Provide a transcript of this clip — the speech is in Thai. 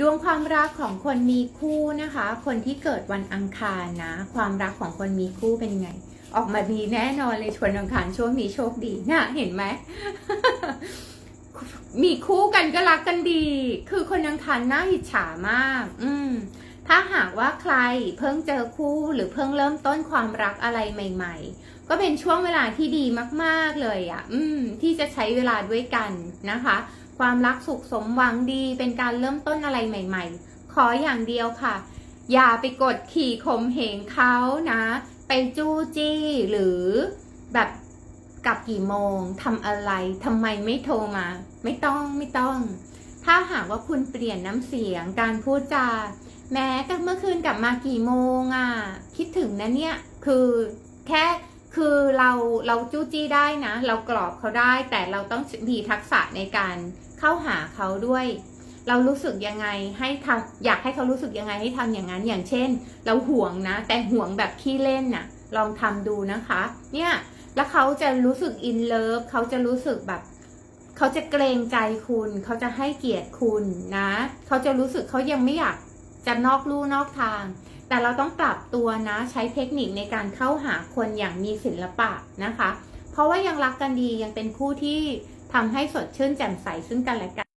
ดวงความรักของคนมีคู่นะคะ คนที่เกิดวันอังคารนะ ความรักของคนมีคู่เป็นไง ออกมาดีแน่นอนเลยชวนอังคารช่วงนี้โชคดีนะเห็นไหม มีคู่กันก็รักกันดี คือคนอังคารน่าอิจฉามาก อืม ถ้าหากว่าใครเพิ่งเจอคู่หรือเพิ่งเริ่มต้นความรักอะไรใหม่ ๆ ก็เป็นช่วงเวลาที่ดีมากๆเลยอะ่ะ อืม ที่จะใช้เวลาด้วยกันนะคะ ความรักสุขสมหวังดีเป็นการเริ่มต้นอะไรใหม่ ๆ ขออย่างเดียวค่ะ อย่าไปกดขี่ข่มเหงเขานะ ไปจู้จี้หรือแบบกลับกี่โมงทำอะไรทำไมไม่โทรมา ไม่ต้องไม่ต้อง ถ้าหากว่าคุณเปลี่ยนน้ำเสียงการพูดจา แม้ก็เมื่อคืนกลับมากี่โมงอะ คิดถึงนะเนี่ย คือแค่คือเราเราจู้จี้ได้นะ เรากรอบเขาได้ แต่เราต้องมีทักษะในการเข้าหาเขาด้วย เรารู้สึกยังไงให้ทำอยากให้เขารู้สึกยังไงให้ทำอย่างนั้นอย่างเช่น เราห่วงนะ แต่ห่วงแบบขี้เล่นน่ะ ลองทำดูนะคะ เนี่ยแล้วเขาจะรู้สึกอินเลิฟเขาจะรู้สึกแบบเขาจะเกรงใจคุณ เขาจะให้เกียรติคุณนะ เขาจะรู้สึกเขายังไม่อยาก จะนอกลู่นอกทาง แต่เราต้องปรับตัวนะใช้เทคนิคในการเข้าหาคนอย่างมีศิลปะนะคะ เพราะว่ายังรักกันดียังเป็นคู่ที่ทำให้สดชื่นแจ่มใสซึ่งกันและกัน